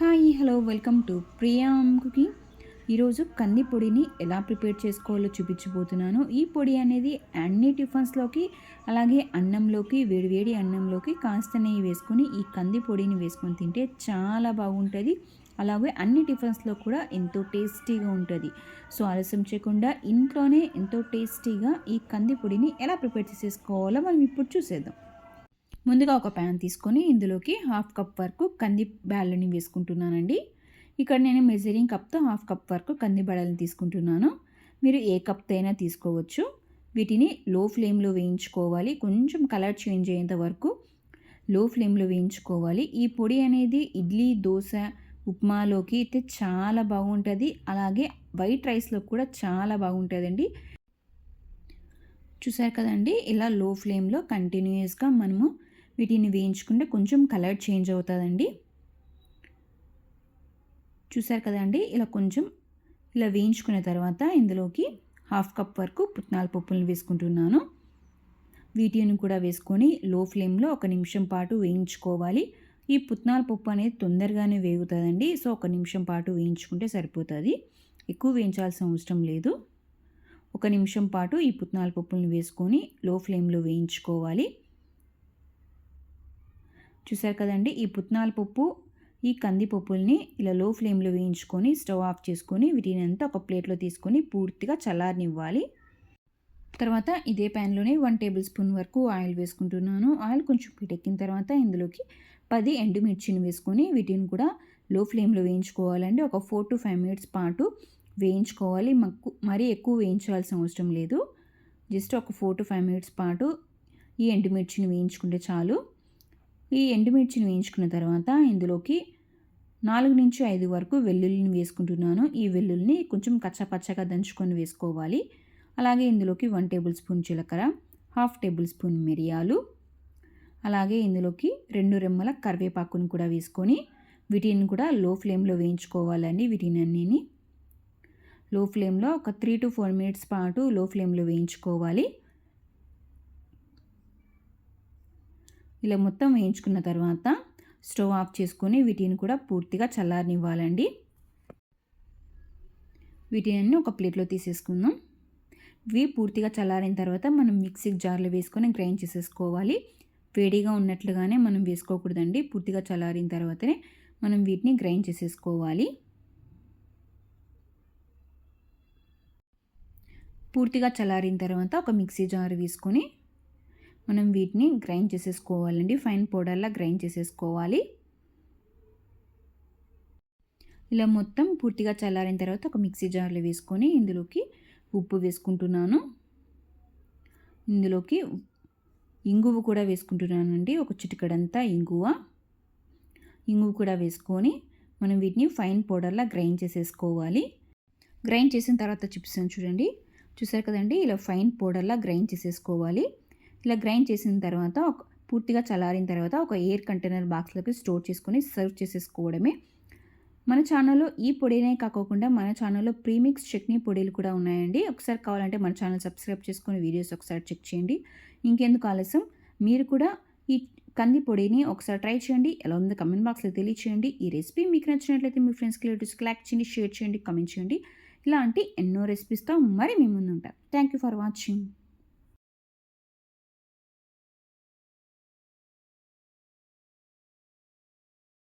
Hi hello welcome to Priyam cooking. ఈరోజు కంది పొడిని ఎలా ప్రిపేర్ చేసుకోవాలో చూపించబోతున్నాను. ఈ పొడి అనేది అన్ని టిఫిన్స్లోకి అలాగే అన్నంలోకి వేడివేడి అన్నంలోకి కాస్త నెయ్యి వేసుకొని ఈ కంది పొడిని వేసుకొని తింటే చాలా బాగుంటుంది. అలాగే అన్ని టిఫిన్స్లో కూడా ఎంతో టేస్టీగా ఉంటుంది. సో ఆలస్యం చేయకుండా ఇంట్లోనే ఎంతో టేస్టీగా ఈ కంది పొడిని ఎలా ప్రిపేర్ చేసేసుకోవాలో మనం ఇప్పుడు చూసేద్దాం. ముందుగా ఒక ప్యాన్ తీసుకొని ఇందులోకి హాఫ్ కప్ వరకు కంది బ్యాళ్ళని వేసుకుంటున్నానండి. ఇక్కడ నేను మెజరింగ్ కప్తో హాఫ్ కప్ వరకు కంది బ్యాళ్ళని తీసుకుంటున్నాను. మీరు ఏ కప్తో అయినా తీసుకోవచ్చు. వీటిని లో ఫ్లేమ్లో వేయించుకోవాలి. కొంచెం కలర్ చేంజ్ అయ్యేంత వరకు లో ఫ్లేమ్లో వేయించుకోవాలి. ఈ పొడి అనేది ఇడ్లీ దోశ ఉప్మాలోకి అయితే చాలా బాగుంటుంది. అలాగే వైట్ రైస్లో కూడా చాలా బాగుంటుందండి. చూసారు కదండి? ఇలా లో ఫ్లేమ్లో కంటిన్యూస్గా మనము వీటిని వేయించుకుంటే కొంచెం కలర్ చేంజ్ అవుతుందండి. చూసారు కదండి ఇలా కొంచెం ఇలా వేయించుకున్న తర్వాత ఇందులోకి హాఫ్ కప్ వరకు పుట్నాల పప్పులను వేసుకుంటున్నాను. వీటిని కూడా వేసుకొని లో ఫ్లేమ్లో ఒక నిమిషం పాటు వేయించుకోవాలి. ఈ పుట్నాల పప్పు అనేది తొందరగానే వేగుతుందండి. సో ఒక నిమిషం పాటు వేయించుకుంటే సరిపోతుంది. ఎక్కువ వేయించాల్సిన అవసరం లేదు. ఒక నిమిషం పాటు ఈ పుట్నాల పప్పులను వేసుకొని లో ఫ్లేమ్లో వేయించుకోవాలి. చూసారు కదండి ఈ పుట్నాల పప్పు ఈ కందిపప్పుల్ని ఇలా లో ఫ్లేమ్లో వేయించుకొని స్టవ్ ఆఫ్ చేసుకొని వీటిని అంతా ఒక ప్లేట్లో తీసుకొని పూర్తిగా చల్లారనివ్వాలి. తర్వాత ఇదే ప్యాన్లోనే వన్ టేబుల్ స్పూన్ వరకు ఆయిల్ వేసుకుంటున్నాను. ఆయిల్ కొంచెం పిటెక్కిన తర్వాత ఇందులోకి పది ఎండుమిర్చిని వేసుకొని వీటిని కూడా లో ఫ్లేమ్లో వేయించుకోవాలండి. ఒక ఫోర్ టు ఫైవ్ మినిట్స్ పాటు వేయించుకోవాలి. మక్కు మరీ ఎక్కువ వేయించాల్సిన అవసరం లేదు. జస్ట్ ఒక ఫోర్ టు ఫైవ్ మినిట్స్ పాటు ఈ ఎండుమిర్చిని వేయించుకుంటే చాలు. ఈ ఎండుమిర్చిని వేయించుకున్న తర్వాత ఇందులోకి నాలుగు నుంచి ఐదు వరకు వెల్లుల్లిని వేసుకుంటున్నాను. ఈ వెల్లుల్లిని కొంచెం కచ్చపచ్చగా దంచుకొని వేసుకోవాలి. అలాగే ఇందులోకి వన్ టేబుల్ స్పూన్ జీలకర్ర హాఫ్ టేబుల్ స్పూన్ మిరియాలు అలాగే ఇందులోకి రెండు రెమ్మల కరివేపాకును కూడా వేసుకొని వీటిని కూడా లో ఫ్లేమ్లో వేయించుకోవాలండి వీటిని అన్నిని లో ఫ్లేమ్లో ఒక త్రీ టు ఫోర్ మినిట్స్ పాటు లో ఫ్లేమ్లో వేయించుకోవాలి. ఇలా మొత్తం వేయించుకున్న తర్వాత స్టవ్ ఆఫ్ చేసుకొని వీటిని కూడా పూర్తిగా చల్లారనివ్వాలండి. వీటిని ఒక ప్లేట్లో తీసేసుకుందాం. ఇవి పూర్తిగా చల్లారిన తర్వాత మనం మిక్సీ జార్లో వేసుకొని గ్రైండ్ చేసేసుకోవాలి. వేడిగా ఉన్నట్లుగానే మనం వేసుకోకూడదండి. పూర్తిగా చల్లారిన తర్వాతనే మనం వీటిని గ్రైండ్ చేసేసుకోవాలి. పూర్తిగా చల్లారిన తర్వాత ఒక మిక్సీ జార్ వేసుకొని మనం వీటిని గ్రైండ్ చేసేసుకోవాలండి. ఫైన్ పౌడర్లా గ్రైండ్ చేసేసుకోవాలి. ఇలా మొత్తం పూర్తిగా చల్లారిన తర్వాత ఒక మిక్సీ జార్లో వేసుకొని ఇందులోకి ఉప్పు వేసుకుంటున్నాను. ఇందులోకి ఇంగువ కూడా వేసుకుంటున్నానండి. ఒక చిటికడంతా ఇంగువ. ఇంగువ కూడా వేసుకొని మనం వీటిని ఫైన్ పౌడర్లా గ్రైండ్ చేసేసుకోవాలి. గ్రైండ్ చేసిన తర్వాత చిప్స్ చూడండి. చూసారు కదండి? ఇలా ఫైన్ పౌడర్లా గ్రైండ్ చేసేసుకోవాలి. ఇలా గ్రైండ్ చేసిన తర్వాత పూర్తిగా చల్లారిన తర్వాత ఒక ఎయిర్ కంటైనర్ బాక్స్లోకి స్టోర్ చేసుకొని సర్వ్ చేసేసుకోవడమే. మన ఛానల్లో ఈ పొడినే కాకోకుండా మన ఛానల్లో ప్రీమిక్స్ చట్నీ పొడిలు కూడా ఉన్నాయండి. ఒకసారి కావాలంటే మన ఛానల్ సబ్స్క్రైబ్ చేసుకొని వీడియోస్ ఒకసారి చెక్ చేయండి. ఇంకెందుకు ఆలస్యం? మీరు కూడా ఈ కంది పొడిని ఒకసారి ట్రై చేయండి. ఎలా ఉందో కమెంట్ బాక్స్లో తెలియచేయండి. ఈ రెసిపీ మీకు నచ్చినట్లయితే మీ ఫ్రెండ్స్కి రిలేటివ్స్కి లైక్ చేయండి షేర్ చేయండి కమెంట్ చేయండి. ఇలాంటి ఎన్నో రెసిపీస్తో మరి మీ ముందు ఉంటారు థ్యాంక్ యూ ఫర్ వాచింగ్.